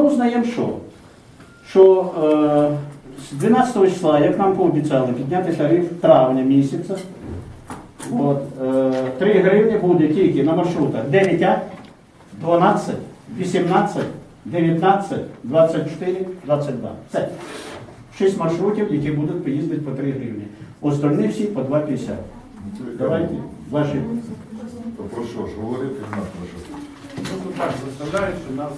ми узнаємо що? Що е, з 12 числа, як нам пообіцяли, підняти тариф травня місяця. От, е, 3 гривні буде тільки на маршрутах 9 12, 18, 19, 24, 22. Це 6 маршрутів, які будуть поїздити по 3 гривні. Остальні всі по 2,50. Давайте ваші. То про що ж говорити не про що? Просто так заставляють, що нас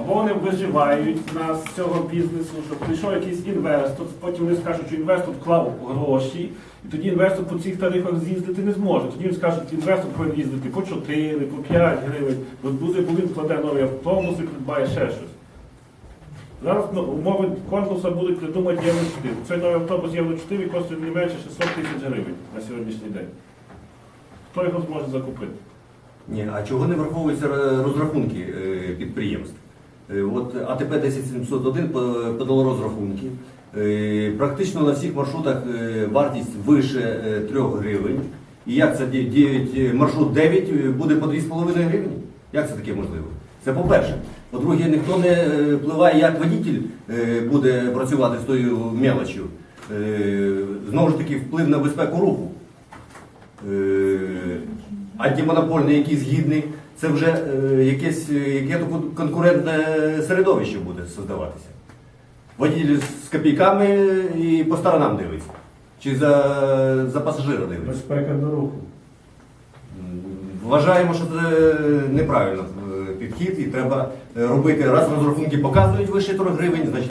або вони виживають нас з цього бізнесу, що прийшов якийсь інвестор, потім вони скажуть, що інвестор вклав гроші, і тоді інвестор по цих тарифах з'їздити не зможе. Тоді він скаже, що інвестор повинен їздити по 4, по 5 гривень, буде, бо він вкладе новий автобус і придбає ще щось. Зараз ну, умови конкурсу будуть придумати Євро 4. Цей новий автобус Євро 4 коштує не менше 600 тисяч гривень на сьогоднішній день. Хто його зможе закупити? Ні, а чого не враховуються розрахунки е, підприємств? Е, От АТП 10701 подало розрахунки. Е, Практично на всіх маршрутах е, вартість вище е, 3 гривень. І як це 9, маршрут 9 буде по 2,5 гривні? Як це таке можливо? Це по-перше. По-друге, ніхто не впливає, як водитель е, буде працювати з тою мелочю. Знову ж таки, вплив на безпеку руху. Антимонопольний, який згідний, це вже е, якесь е, яке конкурентне середовище буде создаватися. Водій з копійками і по сторонам дивиться. Чи за, за пасажира дивиться. Безпека до руху. Вважаємо, що це неправильно е, підхід і треба е, робити, раз розрахунки показують вище 3 гривень, значить